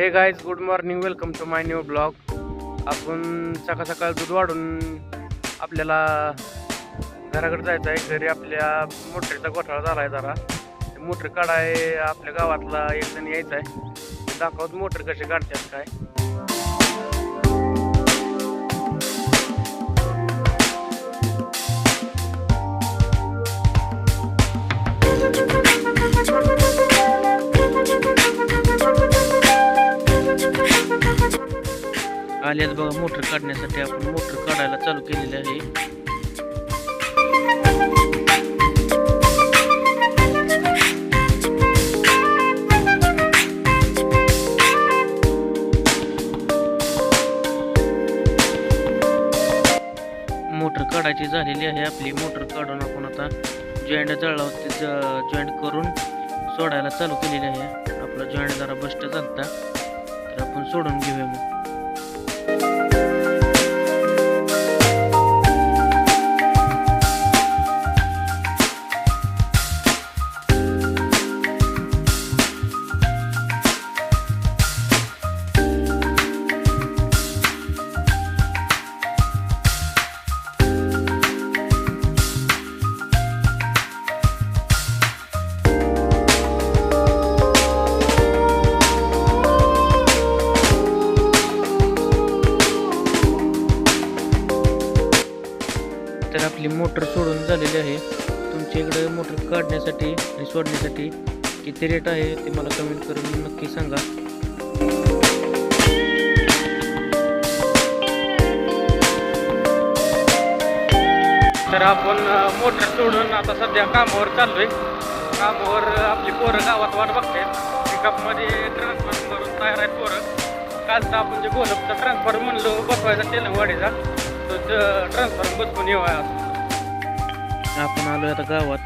Hey guys good morning welcome to my new blog आपण सकाळ सकाळ दूध वाढून आपल्याला घराकडे जायचं आहे घरी आपल्या मोटरीचा गोठाळा झाला आहे जरा मोटर काढाय आपल्या गावातला एक जण यायचा आहे दाखवत मोटर कशी काढतात काय. आल्यात बघा मोटर काढण्यासाठी आपण मोटर काढायला चालू केलेली आहे. मोटर काढायची झालेली आहे आपली मोटर काढून आपण आता जॉईंट जळावरती जॉईंट करून सोडायला चालू केलेली आहे. आपला जॉईंट जरा बस्ट चालता. तर आपण सोडून घेऊया मग. आपली मोटर सोडून झालेली आहे. तुमच्या इकडे मोटर काढण्यासाठी आणि सोडण्यासाठी किती रेट आहे ते मला कमेंट करून नक्की सांगा. तर आपण मोटर सोडून आता सध्या कामावर चाललोय. कामावर आपली पोरं गावात वाट बघते पिकअपमध्ये ट्रान्सफर करून तयार आहे पोरं. काल तर आपण जे गोलपचा ट्रान्सफॉर्म म्हणलो बसवायचा तेलंगवाडीचा तो ट्रान्सफॉर्म बसवून येऊया. आपण आलोय आता गावात.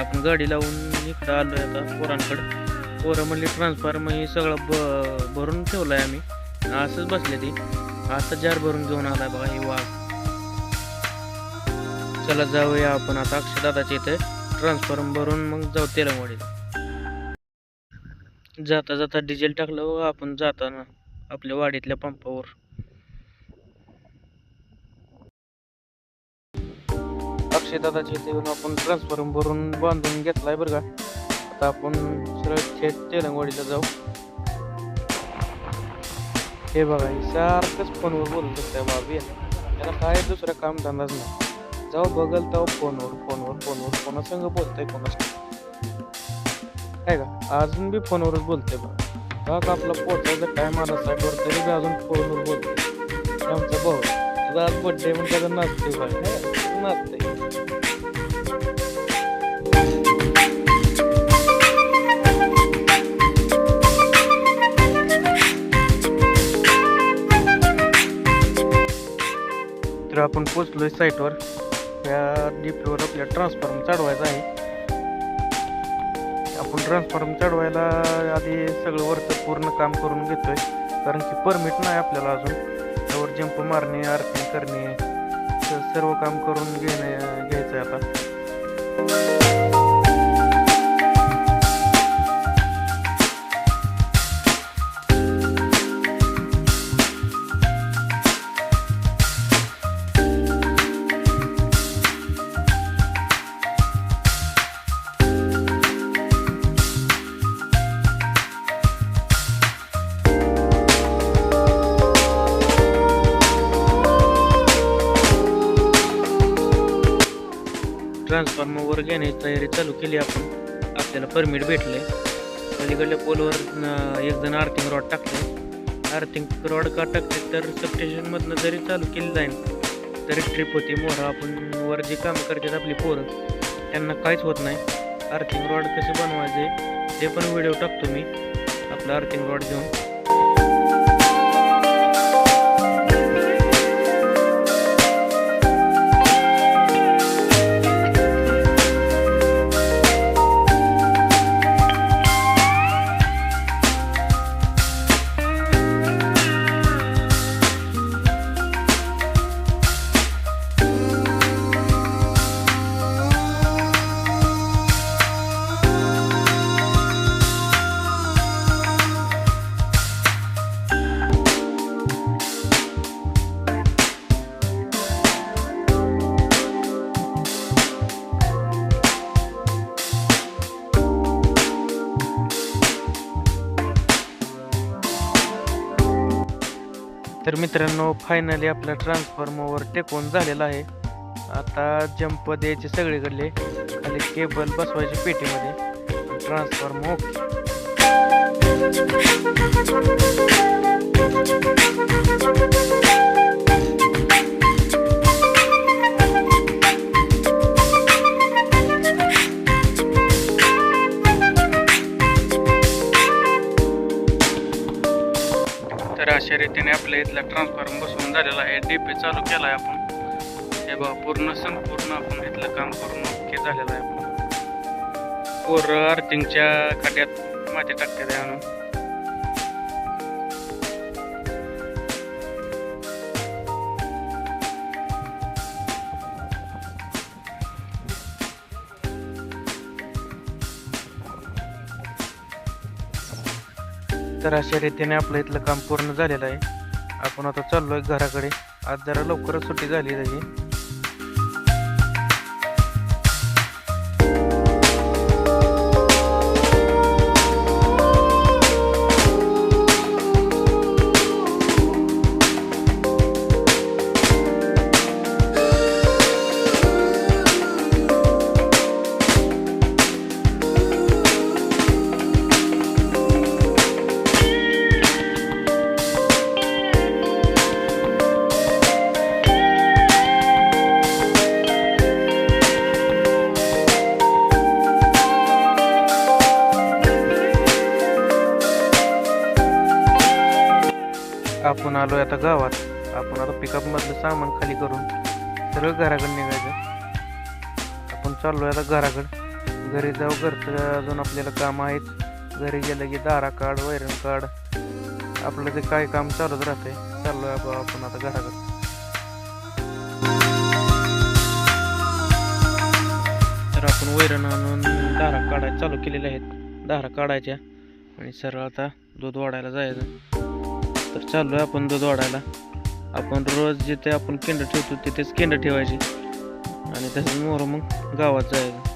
आपण गाडी लावून इकडं आलोय आता पोरांकडं. पोरं म्हणली ट्रान्सफॉर्म हे सगळं ब भरून ठेवलंय आम्ही. असंच बसले ती. आता जार भरून घेऊन आलाय बघा हे वाघ. चला जाऊया आपण आता. अक्षदादाच्या इथे ट्रान्सफॉर्म भरून मग जाऊ तेलंगवाडीला. जाता जाता डिझेल टाकलं आपण जाताना. आपल्या वाडीतल्या पंपावर. अक्षयदादाच्या इथे येऊन आपण ट्रान्सफॉर्म भरून बांधून घेतलाय बरं का. आता आपण सरळ थेट तेलंगवाडीला जाऊ. हे बघा हे सारखंच फोनवर बोलत असतंय बाबी. त्याला काय दुसरा काम धंदाच नाही. जाऊ बघल तेव्हा फोनवर फोनवर फोनवर कोणासंग बोलतंय कोणासंग? काय का अजून बी फोनवरच बोलतोय बघा. का आपला पोटाचा टाईम आला साईडवर तरी बी अजून फोनवर बोलतोय. आमचा भाऊ आज बड्डे म्हणून त्याचा नाचते बाय नाचते आपण पोचलो आहे साईटवर या डीपीवर आपल्या ट्रान्सफॉर्म चढवायचा आहे. आपण ट्रान्सफॉर्म चढवायला आधी सगळं वरचं पूर्ण काम करून घेतोय. कारण की परमिट नाही आपल्याला अजून. त्यावर जंप मारणे आर्थिंग करणे सर्व काम करून घेणे घ्यायचं आहे आता. ट्रान्सफॉर्मरवर घेण्याची तयारी चालू केली आपण. आपल्याला परमिट भेटलं आहे पलीकडल्या पोलवर एकजण एक जण आर्थिंग रॉड टाकले आर्थिंग रॉड का टाकले तर सबस्टेशनमधनं जरी चालू केली जाईल तरी ट्रिप होती मोहरा आपण वर जे काम करतात आपली पोरं त्यांना काहीच होत नाही. आर्थिंग रॉड कसे बनवायचे ते पण व्हिडिओ टाकतो मी. आपला आर्थिंग रॉड घेऊन. मित्रांनो फायनली आपला ट्रान्सफॉर्मरवर टेकून झालेला आहे. आता जंप द्यायचे सगळीकडले. खाली केबल बसवायची पेटीमध्ये. ट्रान्सफॉर्मर ओके तर अशा रीतीने आपल्या इथला ट्रान्सफॉर्म बसवून झालेला आहे. डी पी चालू केला आहे आपण. हे बघा पूर्ण संपूर्ण आपण इथलं काम करून ओके झालेलं आहे आपण. पोर अर्थिंगच्या खाट्यात माती टाकते ते आणून तर अशा रीतीने आपलं इथलं काम पूर्ण झालेलं आहे. आपण आता चाललो आहे घराकडे. आज जरा लवकरच सुट्टी झाली त्याची. आपण आलो आता गावात. आपण आता पिकअपमधलं सामान खाली करून सरळ घराकडे निघायचं. आपण चाललोय आता घराकडे. घरी जाऊ घरचं अजून आपल्याला काम आहेत. घरी गेलं की दारा काढ वैरण काढ. आपलं ते काय काम चालूच राहते चाललोय आप- आपण आता घराकडे. तर आपण वैरण आणून दारा काढायला चालू केलेल्या आहेत. दारा काढायच्या आणि सरळ आता दूध वाढायला जायचं. तर चाललोय आपण दूध वाढायला आपण रोज जिथे आपण केंड ठेवतो तिथेच केंड ठेवायची. आणि तसंच मोर मग गावात जायचं.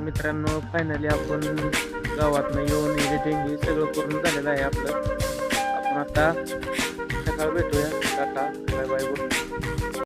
मित्रांनो फायनली आपण गावातनं येऊन एडिटिंग हे सगळं करून झालेलं आहे आपलं. आपण आता सकाळ भेटूया.